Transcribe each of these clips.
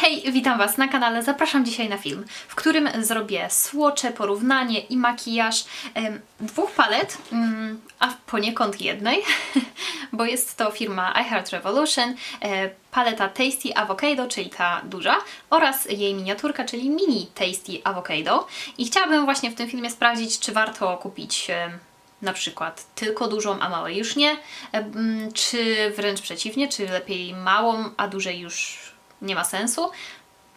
Hej, witam Was na kanale. Zapraszam dzisiaj na film, w którym zrobię słocze, porównanie i makijaż em, dwóch palet, mm, a poniekąd jednej, bo jest to firma I Revolution, e, paleta Tasty Avocado, czyli ta duża, oraz jej miniaturka, czyli mini Tasty Avocado. I chciałabym właśnie w tym filmie sprawdzić, czy warto kupić na przykład tylko dużą, a małej już nie, czy wręcz przeciwnie, czy lepiej małą, a dużej już nie ma sensu.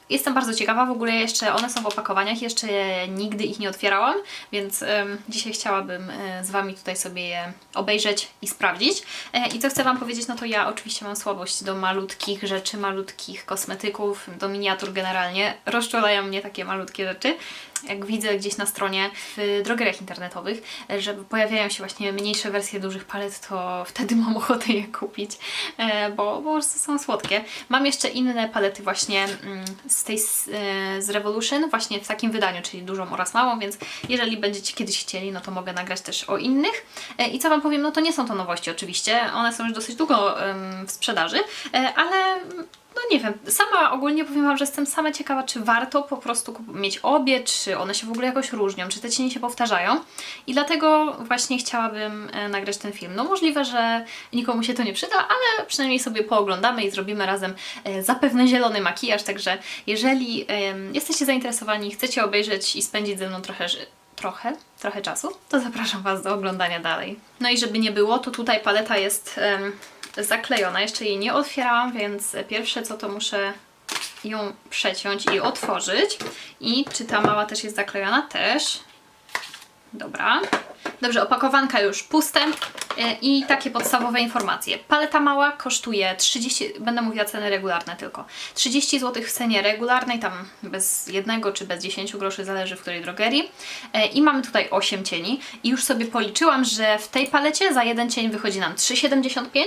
Jestem bardzo ciekawa, w ogóle jeszcze one są w opakowaniach, jeszcze nigdy ich nie otwierałam, więc dzisiaj chciałabym e, z Wami tutaj sobie je obejrzeć i sprawdzić. E, I co chcę Wam powiedzieć, no to ja oczywiście mam słabość do malutkich rzeczy, malutkich kosmetyków, do miniatur generalnie. Rozczulają mnie takie malutkie rzeczy. Jak widzę gdzieś na stronie w drogeriach internetowych, że pojawiają się właśnie mniejsze wersje dużych palet, to wtedy mam ochotę je kupić, e, bo są słodkie. Mam jeszcze inne palety właśnie mm, z tej e, z Revolution, właśnie w takim wydaniu, czyli dużą oraz małą, więc jeżeli będziecie kiedyś chcieli, no to mogę nagrać też o innych. E, I co Wam powiem, no to nie są to nowości oczywiście, one są już dosyć długo w sprzedaży, ale nie wiem, sama ogólnie powiem Wam, że jestem sama ciekawa, czy warto po prostu mieć obie, czy one się w ogóle jakoś różnią, czy te cienie się powtarzają. I dlatego właśnie chciałabym e, nagrać ten film. No możliwe, że nikomu się to nie przyda, ale przynajmniej sobie pooglądamy i zrobimy razem e, zapewne zielony makijaż, także jeżeli jesteście zainteresowani, chcecie obejrzeć i spędzić ze mną trochę trochę, trochę czasu, to zapraszam Was do oglądania dalej. No i żeby nie było, to tutaj paleta jest zaklejona, jeszcze jej nie otwierałam, więc pierwsze co to muszę ją przeciąć i otworzyć. I czy ta mała też jest zaklejona? Też. Dobra. Dobrze, opakowanka już puste e, i takie podstawowe informacje. Paleta mała kosztuje 30, będę mówiła ceny regularne tylko. 30 zł w cenie regularnej, tam bez jednego czy bez 10 groszy, zależy w której drogerii. E, I mamy tutaj 8 cieni. I już sobie policzyłam, że w tej palecie za jeden cień wychodzi nam 3,75.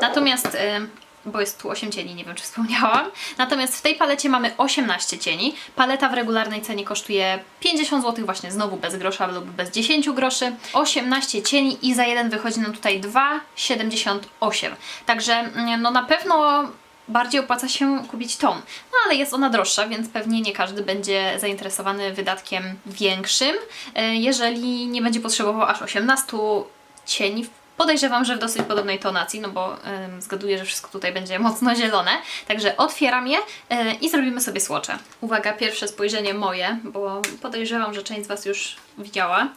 Natomiast e, bo jest tu 8 cieni, nie wiem czy wspomniałam. Natomiast w tej palecie mamy 18 cieni. Paleta w regularnej cenie kosztuje 50 zł, właśnie znowu bez grosza lub bez 10 groszy. 18 cieni i za jeden wychodzi nam tutaj 2,78. Także mm, no na pewno bardziej opłaca się kupić tą. No ale jest ona droższa, więc pewnie nie każdy będzie zainteresowany wydatkiem większym, e, jeżeli nie będzie potrzebował aż 18 cieni Podejrzewam, że w dosyć podobnej tonacji, no bo ym, zgaduję, że wszystko tutaj będzie mocno zielone. Także otwieram je y, i zrobimy sobie słocze. Uwaga, pierwsze spojrzenie moje, bo podejrzewam, że część z Was już widziała.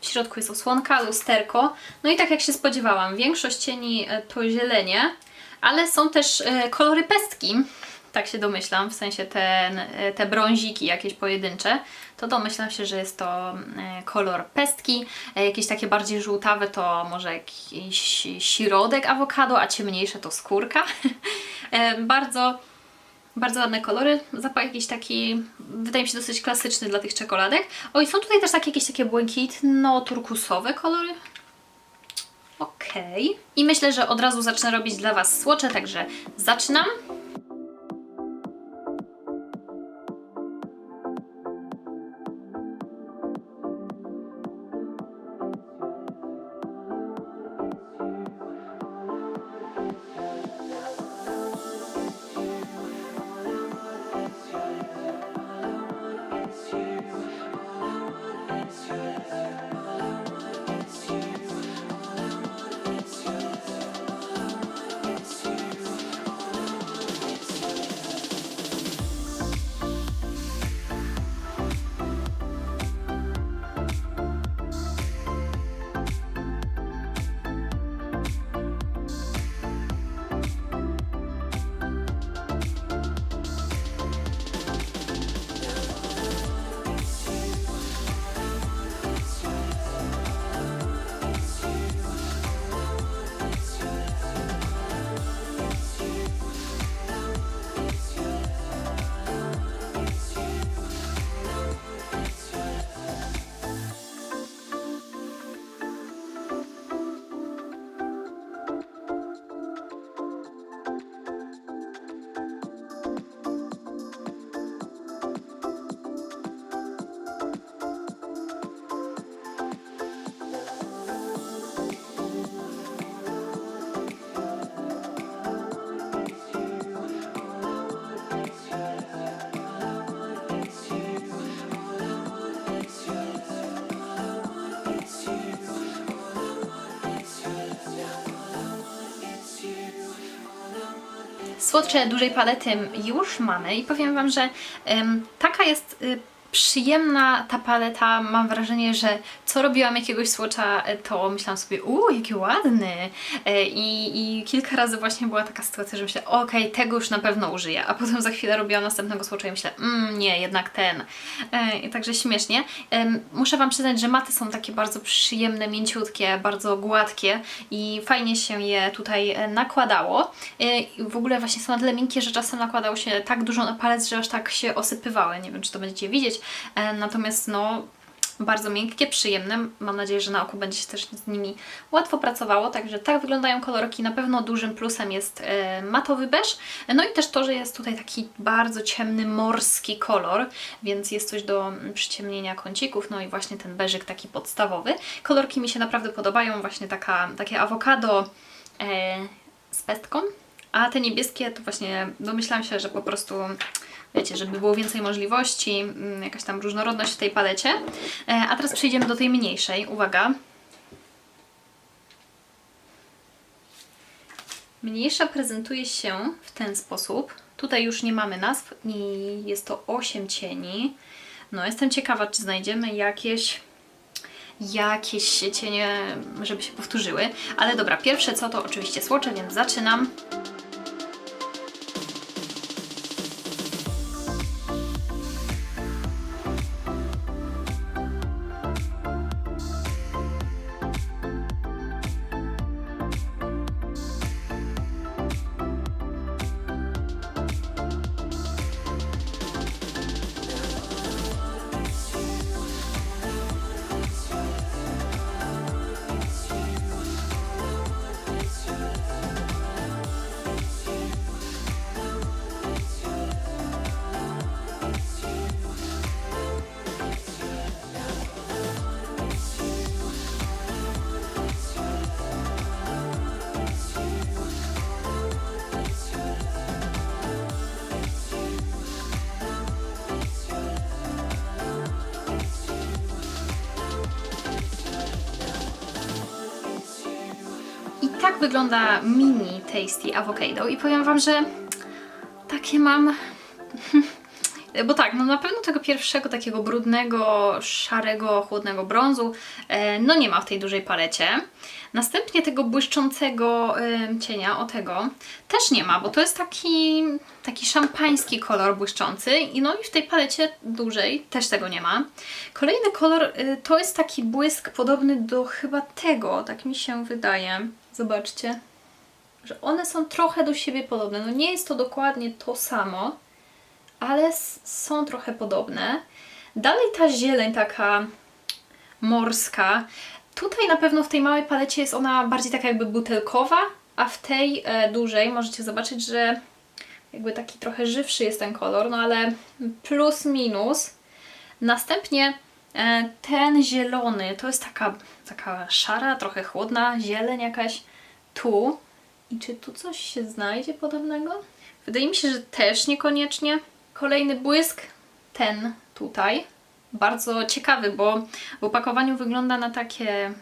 W środku jest osłonka, lusterko. No i tak jak się spodziewałam, większość cieni y, to zielenie, ale są też y, kolory pestki. Tak się domyślam, w sensie ten, y, te brąziki jakieś pojedyncze, to domyślam się, że jest to y, kolor pestki. E, Jakieś takie bardziej żółtawe to może jakiś środek awokado, a ciemniejsze to skórka. E, bardzo, bardzo ładne kolory. Zapach jakiś taki, wydaje mi się, dosyć klasyczny dla tych czekoladek. O i są tutaj też takie, jakieś takie błękitno-turkusowe kolory. Okej. I myślę, że od razu zacznę robić dla Was słocze, także zaczynam. Słodcze dużej palety już mamy i powiem Wam, że taka jest y, przyjemna ta paleta. Mam wrażenie, że co robiłam jakiegoś słocza, e, to myślałam sobie, uuu, jaki ładny. E, I, I kilka razy właśnie była taka sytuacja, że myślę, okej, tego już na pewno użyję. A potem za chwilę robiłam następnego słocza i myślę, mm, nie, jednak ten. E, I także śmiesznie. Muszę Wam przyznać, że maty są takie bardzo przyjemne, mięciutkie, bardzo gładkie i fajnie się je tutaj nakładało. I w ogóle właśnie są na tyle miękkie, że czasem nakładało się tak dużo na palec, że aż tak się osypywały. Nie wiem, czy to będziecie widzieć. E, Natomiast no, bardzo miękkie, przyjemne. Mam nadzieję, że na oku będzie się też z nimi łatwo pracowało. Także tak wyglądają kolorki. Na pewno dużym plusem jest e, matowy beż. No i też to, że jest tutaj taki bardzo ciemny, morski kolor, więc jest coś do mm, przyciemnienia kącików. No i właśnie ten beżyk taki podstawowy. Kolorki mi się naprawdę podobają. Właśnie taka, takie awokado e, z pestką. A te niebieskie to właśnie domyślam się, że po prostu wiecie, żeby było więcej możliwości, mm, jakaś tam różnorodność w tej palecie. E, A teraz przejdziemy do tej mniejszej. Uwaga. Mniejsza prezentuje się w ten sposób. Tutaj już nie mamy nazw i jest to 8 cieni. No, jestem ciekawa, czy znajdziemy jakieś jakieś cienie, żeby się powtórzyły. Ale dobra, pierwsze co to oczywiście słocze, więc zaczynam. Wygląda mini Tasty Avocado i powiem Wam, że takie mam... Bo tak, no na pewno tego pierwszego takiego brudnego, szarego, chłodnego brązu e, no nie ma w tej dużej palecie. Następnie tego błyszczącego e, cienia, o tego, też nie ma, bo to jest taki, taki szampański kolor błyszczący i no i w tej palecie dużej też tego nie ma. Kolejny kolor e, to jest taki błysk podobny do chyba tego, tak mi się wydaje. Zobaczcie, że one są trochę do siebie podobne. No nie jest to dokładnie to samo, ale są trochę podobne. Dalej ta zieleń taka morska. Tutaj na pewno w tej małej palecie jest ona bardziej taka jakby butelkowa, a w tej e, dużej możecie zobaczyć, że jakby taki trochę żywszy jest ten kolor, no ale plus minus. Następnie ten zielony to jest taka, taka szara, trochę chłodna zieleń jakaś tu. I czy tu coś się znajdzie podobnego? Wydaje mi się, że też niekoniecznie. Kolejny błysk, ten tutaj. Bardzo ciekawy, bo w opakowaniu wygląda na takie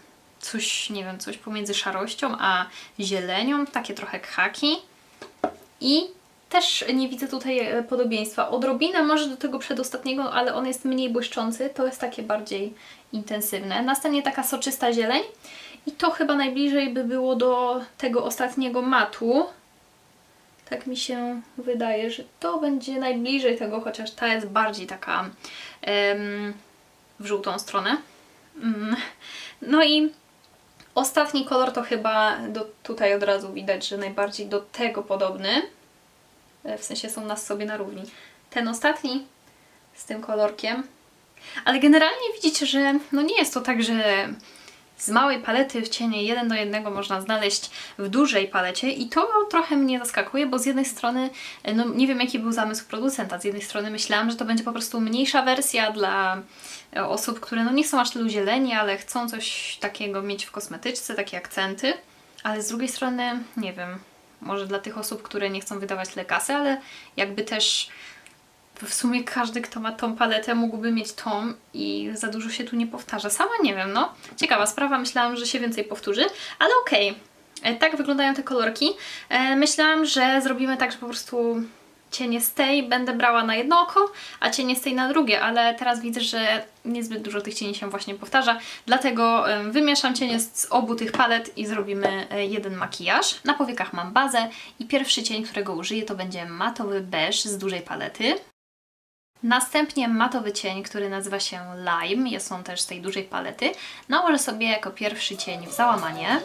coś, nie wiem, coś pomiędzy szarością a zielenią, takie trochę khaki. I też nie widzę tutaj e, podobieństwa. Odrobinę może do tego przedostatniego, ale on jest mniej błyszczący, to jest takie bardziej intensywne. Następnie taka soczysta zieleń i to chyba najbliżej by było do tego ostatniego matu. Tak mi się wydaje, że to będzie najbliżej tego, chociaż ta jest bardziej taka w żółtą stronę. Mm. No i ostatni kolor to chyba do, tutaj od razu widać, że najbardziej do tego podobny. E, W sensie są nas sobie na równi. Ten ostatni z tym kolorkiem. Ale generalnie widzicie, że no nie jest to tak, że z małej palety w cienie 1 do 1 można znaleźć w dużej palecie i to trochę mnie zaskakuje, bo z jednej strony, e, no nie wiem jaki był zamysł producenta, z jednej strony myślałam, że to będzie po prostu mniejsza wersja dla e, osób, które no nie chcą aż tylu zieleni, ale chcą coś takiego mieć w kosmetyczce, takie akcenty, ale z drugiej strony, nie wiem, może dla tych osób, które nie chcą wydawać tyle kasy, ale jakby też w sumie każdy, kto ma tą paletę, mógłby mieć tą i za dużo się tu nie powtarza. Sama nie wiem, no. Ciekawa sprawa, myślałam, że się więcej powtórzy, ale okej. E, Tak wyglądają te kolorki. E, Myślałam, że zrobimy tak, że po prostu cienie z tej będę brała na jedno oko, a cienie z tej na drugie, ale teraz widzę, że niezbyt dużo tych cieni się właśnie powtarza, dlatego wymieszam cienie z z obu tych palet i zrobimy e, jeden makijaż. Na powiekach mam bazę i pierwszy cień, którego użyję to będzie matowy beż z dużej palety. Następnie matowy cień, który nazywa się Lime, jest on też z tej dużej palety. Nałożę sobie jako pierwszy cień w załamanie.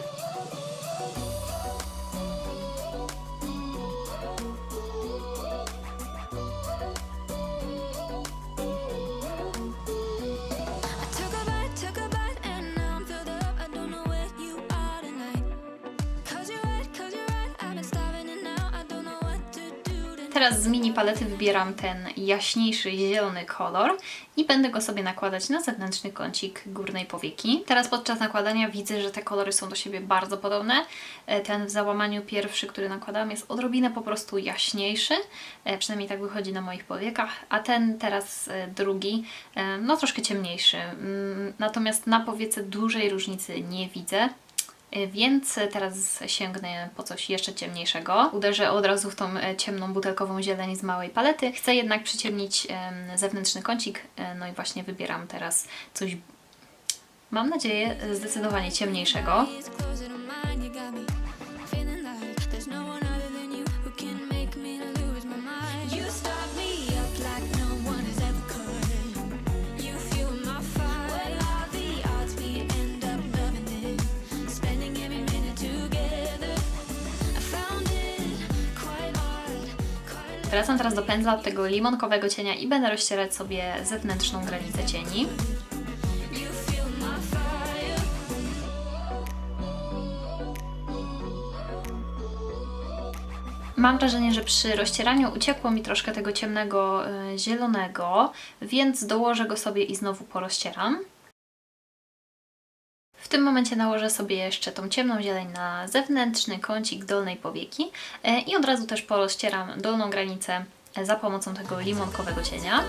Teraz z mini palety wybieram ten jaśniejszy zielony kolor i będę go sobie nakładać na zewnętrzny kącik górnej powieki. Teraz podczas nakładania widzę, że te kolory są do siebie bardzo podobne. E, Ten w załamaniu pierwszy, który nakładałam jest odrobinę po prostu jaśniejszy, e, przynajmniej tak wychodzi na moich powiekach, a ten teraz e, drugi, no troszkę ciemniejszy. Mm, Natomiast na powiece dużej różnicy nie widzę. Więc teraz sięgnę po coś jeszcze ciemniejszego. Uderzę od razu w tą e, ciemną butelkową zieleń z małej palety. Chcę jednak przyciemnić em, zewnętrzny kącik, e, no i właśnie wybieram teraz coś, mam nadzieję, zdecydowanie ciemniejszego. Wracam teraz do pędzla od tego limonkowego cienia i będę rozcierać sobie zewnętrzną granicę cieni. Mam wrażenie, że przy rozcieraniu uciekło mi troszkę tego ciemnego e, zielonego, więc dołożę go sobie i znowu porozcieram. W tym momencie nałożę sobie jeszcze tą ciemną zieleń na zewnętrzny kącik dolnej powieki e, i od razu też porozcieram dolną granicę e, za pomocą tego limonkowego cienia.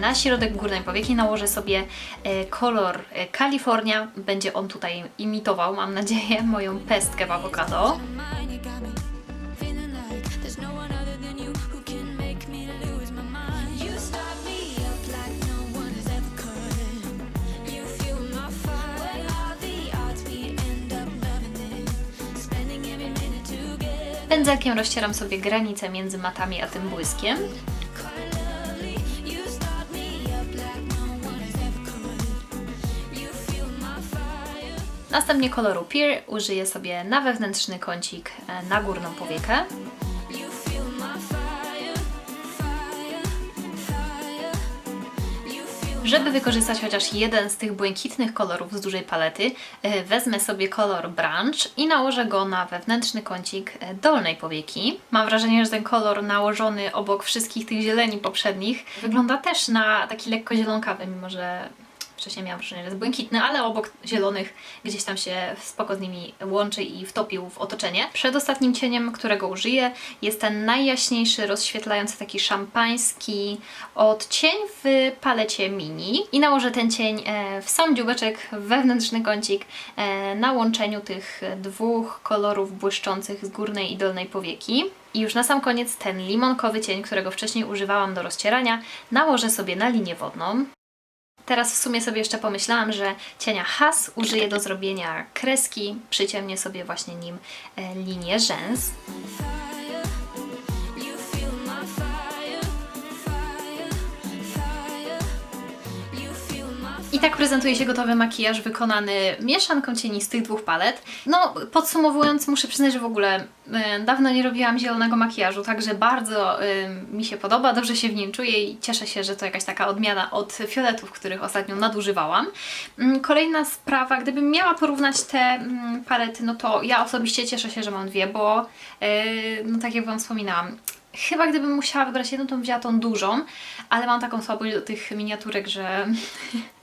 Na środek górnej powieki nałożę sobie e, kolor California. Będzie on tutaj imitował, mam nadzieję, moją pestkę w awokado. Pędzelkiem rozcieram sobie granicę między matami a tym błyskiem. Następnie koloru Pear użyję sobie na wewnętrzny kącik e, na górną powiekę. Żeby wykorzystać chociaż jeden z tych błękitnych kolorów z dużej palety, e, wezmę sobie kolor Branch i nałożę go na wewnętrzny kącik e, dolnej powieki. Mam wrażenie, że ten kolor nałożony obok wszystkich tych zieleni poprzednich wygląda też na taki lekko zielonkawy, mimo że wcześniej miałam wrażenie, że jest błękitny, ale obok zielonych gdzieś tam się spoko z nimi łączy i wtopił w otoczenie. Przedostatnim cieniem, którego użyję jest ten najjaśniejszy, rozświetlający taki szampański odcień w palecie mini i nałożę ten cień e, w sam dziubeczek, w wewnętrzny kącik e, na łączeniu tych dwóch kolorów błyszczących z górnej i dolnej powieki. I już na sam koniec ten limonkowy cień, którego wcześniej używałam do rozcierania, nałożę sobie na linię wodną. Teraz w sumie sobie jeszcze pomyślałam, że cienia has użyję do zrobienia kreski, przyciemnię sobie właśnie nim e, linię rzęs. I tak prezentuje się gotowy makijaż wykonany mieszanką cieni z tych dwóch palet. No, podsumowując, muszę przyznać, że w ogóle e, dawno nie robiłam zielonego makijażu, także bardzo e, mi się podoba, dobrze się w nim czuję i cieszę się, że to jakaś taka odmiana od fioletów, których ostatnio nadużywałam. Mm, Kolejna sprawa, gdybym miała porównać te mm, palety, no to ja osobiście cieszę się, że mam dwie, bo e, no tak jak Wam wspominałam, Chyba gdybym musiała wybrać jedną, to bym wzięła tą dużą, ale mam taką słabość do tych miniaturek, że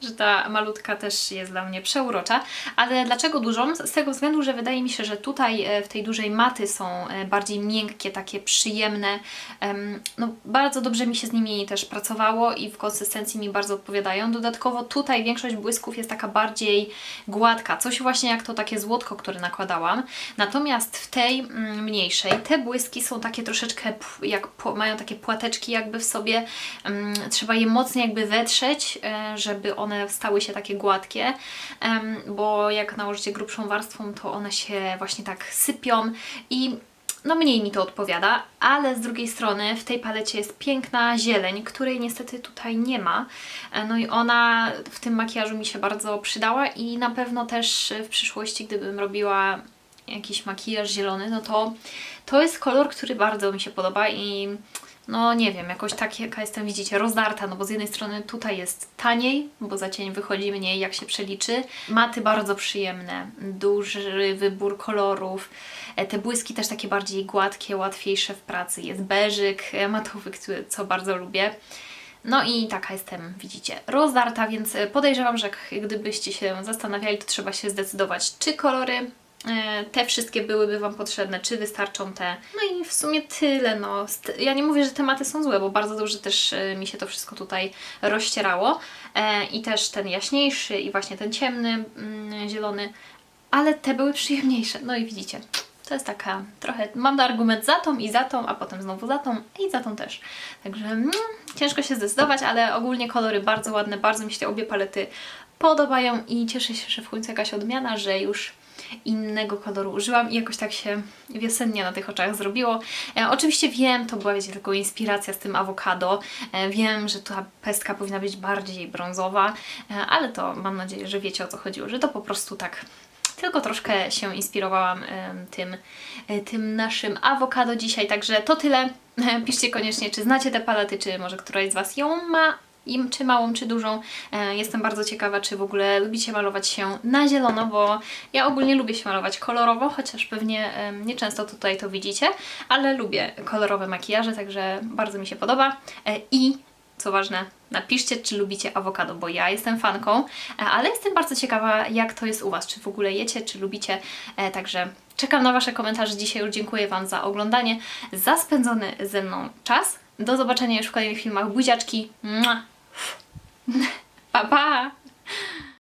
że ta malutka też jest dla mnie przeurocza. Ale dlaczego dużą? Z tego względu, że wydaje mi się, że tutaj e, w tej dużej maty są e, bardziej miękkie, takie przyjemne. Em, No, bardzo dobrze mi się z nimi też pracowało i w konsystencji mi bardzo odpowiadają. Dodatkowo tutaj większość błysków jest taka bardziej gładka, coś właśnie jak to takie złotko, które nakładałam. Natomiast w tej mm, mniejszej te błyski są takie troszeczkę jak mają takie płateczki jakby w sobie. Trzeba je mocno jakby wetrzeć, e, żeby one stały się takie gładkie, bo jak nałożycie grubszą warstwą, to one się właśnie tak sypią i no mniej mi to odpowiada, ale z drugiej strony w tej palecie jest piękna zieleń, której niestety tutaj nie ma. E, No i ona w tym makijażu mi się bardzo przydała i na pewno też w przyszłości, gdybym robiła jakiś makijaż zielony, no to to jest kolor, który bardzo mi się podoba i no nie wiem, jakoś tak jaka jestem, widzicie, rozdarta, no bo z jednej strony tutaj jest taniej, bo za cień wychodzi mniej, jak się przeliczy. Maty bardzo przyjemne, duży wybór kolorów, E, te błyski też takie bardziej gładkie, łatwiejsze w pracy. Jest beżyk e, matowy, co bardzo lubię. No i taka jestem, widzicie, rozdarta, więc podejrzewam, że gdybyście się zastanawiali, to trzeba się zdecydować, czy kolory te wszystkie byłyby Wam potrzebne, czy wystarczą te. No i w sumie tyle, no. Ja nie mówię, że tematy są złe, bo bardzo dobrze też e, mi się to wszystko tutaj rozcierało. E, I też ten jaśniejszy i właśnie ten ciemny, mm, zielony, ale te były przyjemniejsze. No i widzicie, to jest taka trochę. Mam argument za tą i za tą, a potem znowu za tą i za tą też. Także mm, ciężko się zdecydować, ale ogólnie kolory bardzo ładne, bardzo mi się te obie palety podobają i cieszę się, że w końcu jakaś odmiana, że już innego koloru użyłam i jakoś tak się wiosennie na tych oczach zrobiło. E, oczywiście wiem, to była wiecie, tylko inspiracja z tym awokado. E, wiem, że ta pestka powinna być bardziej brązowa, e, ale to mam nadzieję, że wiecie o co chodziło, że to po prostu tak tylko troszkę się inspirowałam em, tym, e, tym naszym awokado dzisiaj, także to tyle. Piszcie koniecznie, czy znacie te palety, czy może któraś z Was ją ma, im, czy małą, czy dużą. E, Jestem bardzo ciekawa, czy w ogóle lubicie malować się na zielono, bo ja ogólnie lubię się malować kolorowo, chociaż pewnie em, nie często tutaj to widzicie, ale lubię kolorowe makijaże, także bardzo mi się podoba. E, I co ważne, napiszcie, czy lubicie awokado, bo ja jestem fanką, e, ale jestem bardzo ciekawa, jak to jest u Was, czy w ogóle jecie, czy lubicie, także czekam na Wasze komentarze. Dzisiaj już dziękuję Wam za oglądanie, za spędzony ze mną czas. Do zobaczenia już w kolejnych filmach. Buziaczki. Mua pa, pa!